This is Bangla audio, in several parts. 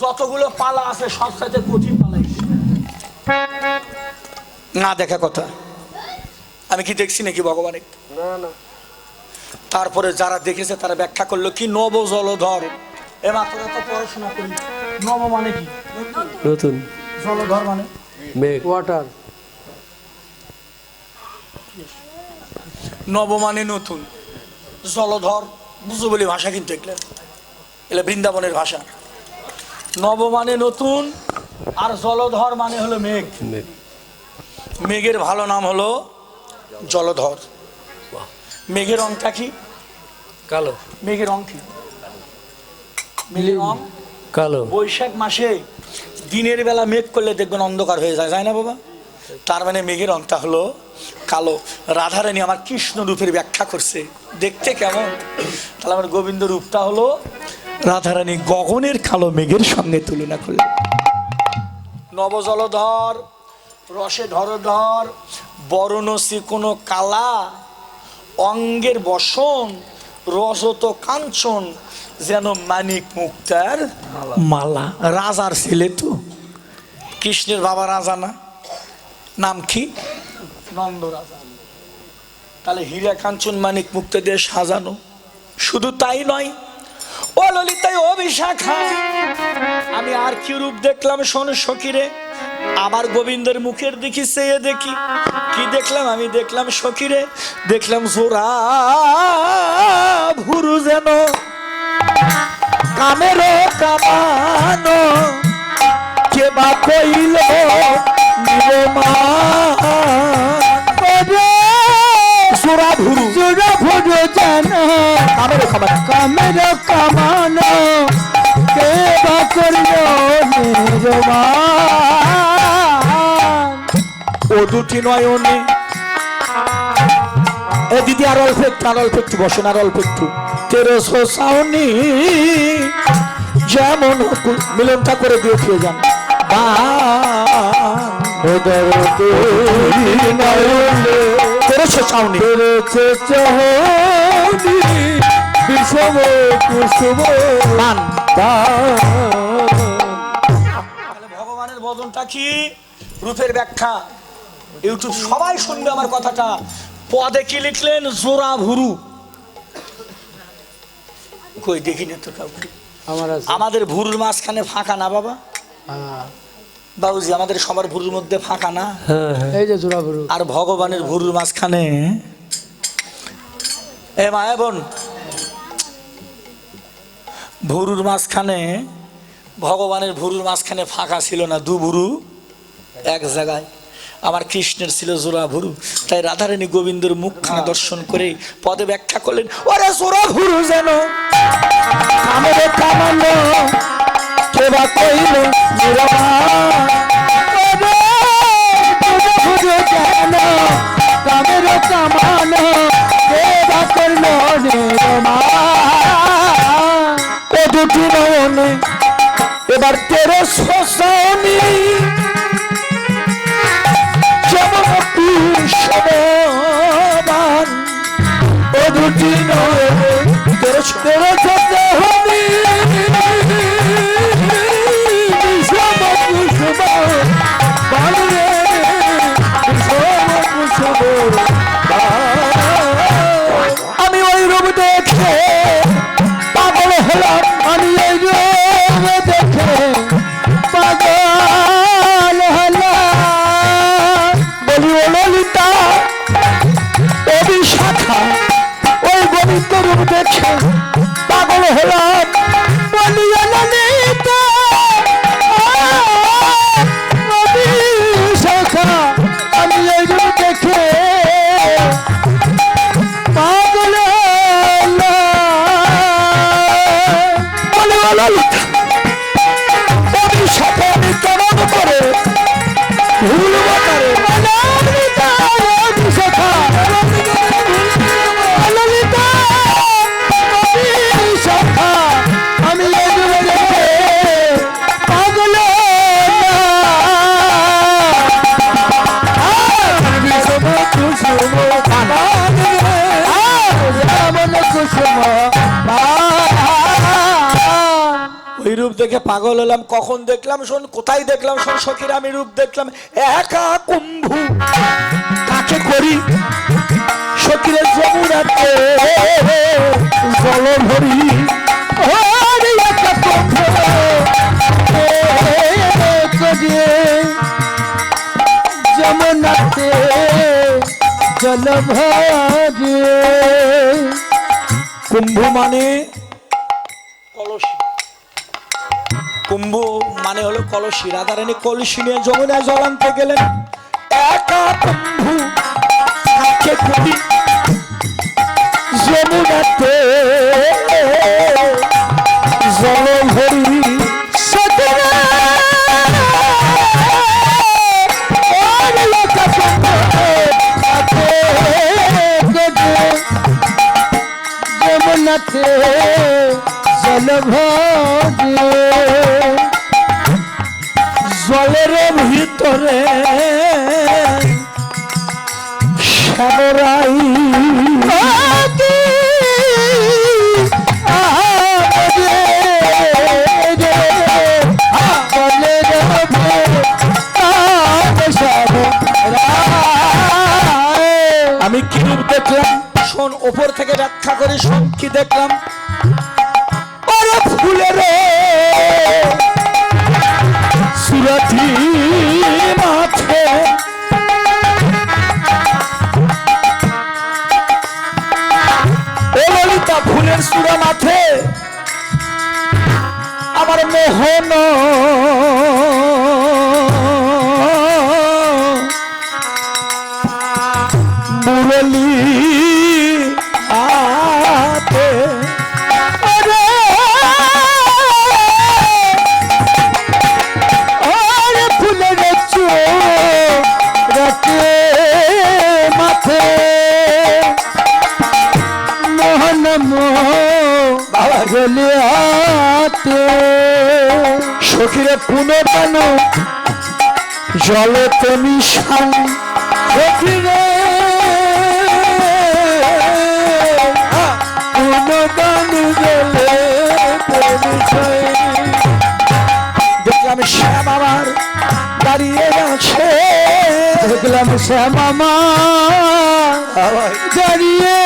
যতগুলো পালা আছে সব সাথে কঠিন পালাই না দেখা কথা। আমি কি দেখছি নাকি ভগবানের? না না। তারপরে যারা দেখেছে তারা ব্যাখ্যা করল কি নব জলধর এ মাত্র তো পড়াশোনা করি। নব মানে কি? নতুন। জলধর মানে? মেঘ। ওয়াটার। নব মানে নতুন। জলধর বুঝো বলি ভাষা কিন্তু এগুলো। এগুলো বৃন্দাবনের ভাষা। নব মানে নতুন আর জলধর মানে হলো মেঘ। মেঘ। মেঘের ভালো নাম হলো জলধর। মেঘের রংটা কি? কালো। মেঘের রং কি? মেঘের রং? কালো। বৈশাখ মাসে দিনের বেলা মেঘ করলে দেখবেন অন্ধকার হয়ে যায় যায় না বাবা? তার মানে মেঘের রংটা হলো কালো। রাধারানী আমার কৃষ্ণ রূপের ব্যাখ্যা করছে। দেখতে কেমন? তাহলে আমার গোবিন্দ রূপটা হলো রাধারানী গগনের কালো মেঘের সঙ্গে তুলনা করলেন। নবজলধর রসে ধরধর বরণসী কোনো কালা অঙ্গের বসন রজত কাঞ্চন যেন মানিক মুক্তার মালা। রাজার ছেলে তো। কৃষ্ণের বাবা রাজা না। নাম কি? নন্দ রাজা তাহলে হীরা কাঞ্চন মানিক মুক্তা দিয়ে সাজানো। শুধু তাই নয় ও ললিতাই ও বিশাখা আমি আর কি রূপ দেখলাম, শোন সখীরে। আমার গোবিন্দের মুখের দিকে চেয়ে দেখি। কি দেখলাম? আমি দেখলাম সখীরে। দেখলাম জোড়া ভুরু যেন কামেরো কামানো। কে বা কইল জোড়া জান কামেরো কামানো কামের কামানো। কে বা করল ও দুটি নয়নে। এ দিদি আর অল্প একটু আর অল্প একটু বসেন আর অল্প একটু। তেরোশো সাউনি যেমন মিলনটা করে দিয়ে খেয়ে যান। তেরোশো সাউনি পেরেছে চহনি বিষম কুসুম দান। ভগবানের বদনটা কি? রূপের ব্যাখ্যা। ইউটিউব সবাই শুনবে আমার কথাটা। পদে কি লিখলেন? জোড়া ভুরু। কই দেখি না তো কাউকে। আমাদের ভুরুর মাঝখানে ফাঁকা না বাবা? হ্যাঁ। বাবুজি আমাদের সবার ভুরুর মধ্যে ফাঁকা না? হ্যাঁ হ্যাঁ। এই যে জোড়া ভরু। আর ভগবানের ভুরুর মাঝখানে এ মা এ বোন, ভুরুর মাঝখানে, ভগবানের ভুরুর মাঝখানে ফাঁকা ছিল না দু ভুরু, এক জায়গায়। আমার কৃষ্ণের ছিল জোড়া ভুরু, তাই রাধারানী গোবিন্দর মুখখানা দর্শন করে পদে ব্যাখ্যা করলেন, ওরে জোড়া ভুরু যেন কামানো করল ও দুটি নয়নে এবার তেরো শোষণী যেমন ও দুটি নয়নে পাগল হলাম, কখন দেখলাম শোন, কোথায় দেখলাম শোন, সখীর আমি রূপ দেখলাম, একা কুম্ভু। কাকে করি? সখীরের যমুনাতে জল ভরি। যমুনাতে জল ভরিয়ে কুম্ভ মানে মানে হলো কলসি রাধারানী কলসি নিয়ে যমুনায় জল আনতে গেলেন। একা জলের ভিতরে শ্যামরাই আমি কি রূপ দেখলাম? শোন ওপর থেকে ব্যাখ্যা করে শোন কি দেখলাম? সুরা মাঠে আমার মোহন। সখীরে পুনর্বানু জলে তুমি শান সখীরে গুণগান গলে দেখলাম শ্যাম আমার দাঁড়িয়ে আছে, দেখলাম শ্যামামা দাঁড়িয়ে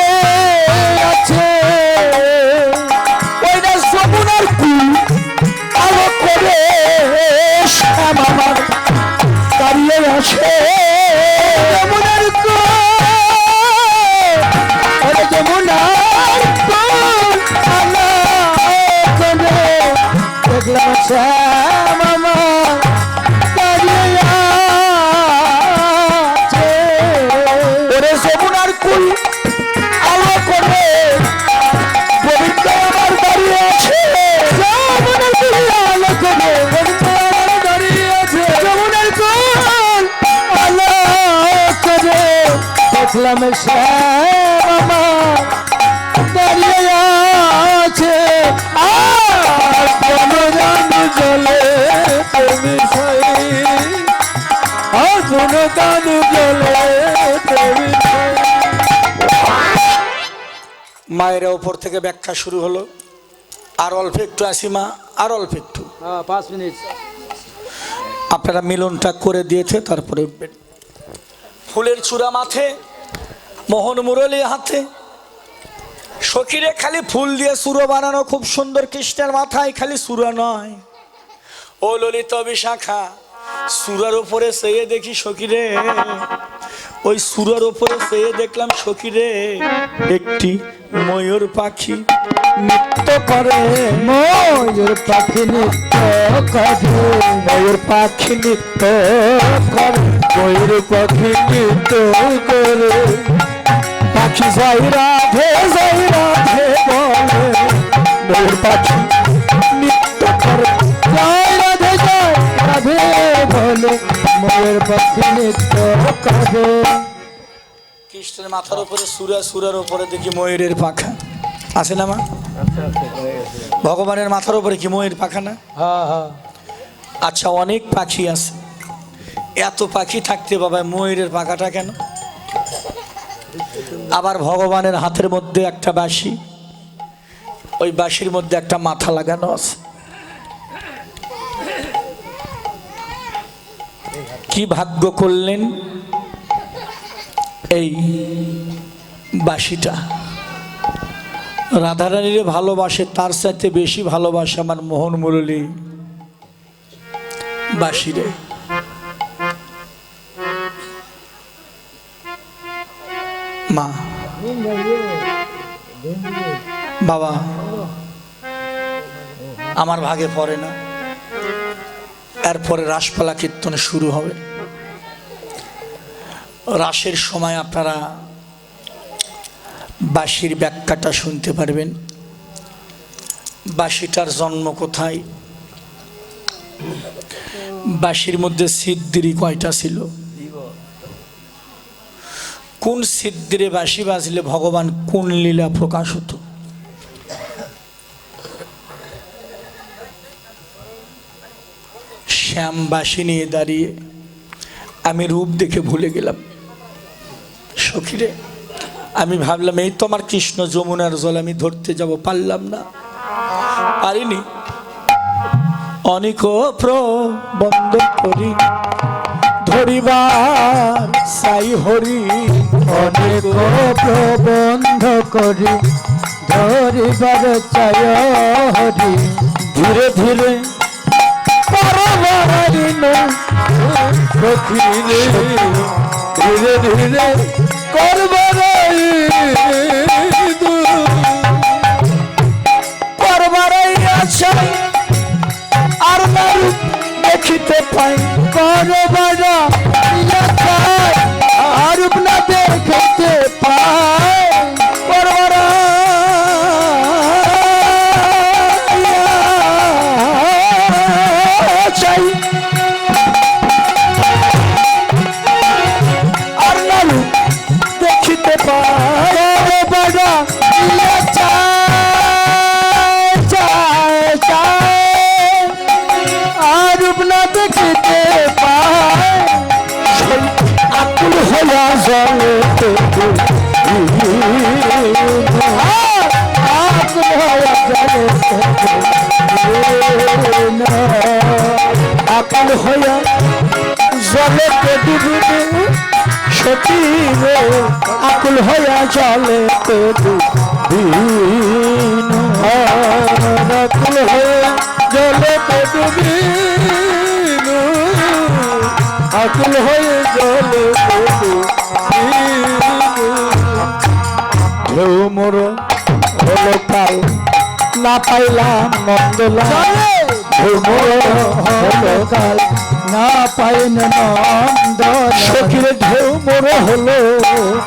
দাঁড়িয়ে আছে জলে সই। মায়ের ওপর থেকে ব্যাখ্যা শুরু হলো। আর অল্প একটু আসি মা আর অল্প একটু। পাঁচ মিনিট। আপনারা মিলনটা করে দিয়েছে তারপরে উঠবেন ফুলের চূড়া মাথে মোহন মুরলি হাতে। সখীরে খালি ফুল দিয়ে সুরো বানানো খুব সুন্দর কৃষ্ণের মাথায় খালি সুরা নয়। ও ললিত বিশাখা সুরার উপরে সেয়ে দেখি সখীরে। ওই সুরার উপরে সেয়ে দেখলাম সখীরে একটি ময়ূর পাখি নৃত্য করে। ময়ূর পাখি নৃত্য কাজে ময়ূর পাখি নৃত্য করে। ময়ূর পাখি নৃত্য করে। পাখি বলে। ময়ূর পাখি নৃত্য করে। বলে। ময়ূর পাখি নৃত্য কাজে কৃষ্ণের মাথার উপরে সুরা, সুরার উপরে দেখি ময়ূরের পাখা। আছে না মা? ভগবানের মাথার উপরে কি ময়ূর পাখা না? আচ্ছা অনেক পাখি আছে। এত পাখি থাকতে বাবা, ময়ূরের পাখাটা কেন? আবার ভগবানের হাতের মধ্যে একটা বাঁশি। ওই বাঁশির মধ্যে একটা মাথা লাগানো আছে। কি ভাগ্য করলেন এই বাঁশিটা? রাধারানীর ভালোবাসে, তার সাথে বেশি ভালোবাসে আমার মোহন মুরলী বাঁশিরে। মা, বাবা, আমার ভাগে পড়ে না। এরপরে রাসপালা কীর্তনে শুরু হবে। রাসের সময় আপনারা বাঁশির ব্যাখ্যাটা শুনতে পারবেন। বাঁশিটার জন্ম কোথায়? বাঁশির মধ্যে সিদ্ধিরি কয়টা ছিল? কোন সিদ্ধিরে বাঁশি বাজলে ভগবান কোন লীলা প্রকাশ হতো? শ্যাম বাসি নিয়ে দাঁড়িয়ে আমি রূপ দেখে ভুলে গেলাম। সখীরে, আমি ভাবলাম, এই তো আমার কৃষ্ণ যমুনার জল, আমি ধরতে যাব। পারলাম না। পারিনি। অনেক প্রবন্ধ করি, ধরিবার সাই হরি অনেক প্রবন্ধ করি ধরিবার চায় হরি। ধীরে ধীরে ধীরে ধীরে করবার হইয়া জলে আকুল হইয়া জলেতে ডুবিবে সতী রে আকুল হইয়া জলেতে ডুবিন আকুল হইয়া জলেতে ডুবিন না পাইলাম কাল না পাইন নন্দ সখীর ঢেউ মোর হলো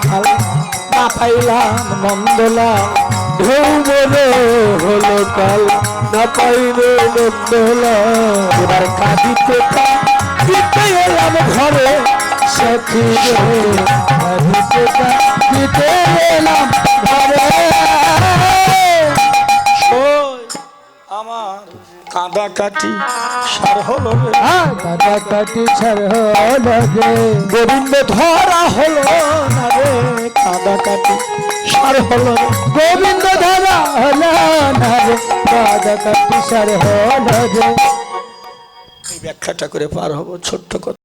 কাল না পাইলাম নন্দলা ঢেউ মোর হলো কাল না পাইলে নন্দলা এবার কাঁদিতে কাঁদিতে এলাম ঘরে। কাটি সার হলো কাটি লাগে গোবিন্দ ধরা হলো না রে কাঁদা কাটি সার হলো রে গোবিন্দ ধরা হলো না রে কাটি সার হলো রে। ব্যাখ্যাটা করে পার হব ছোট্ট কথা।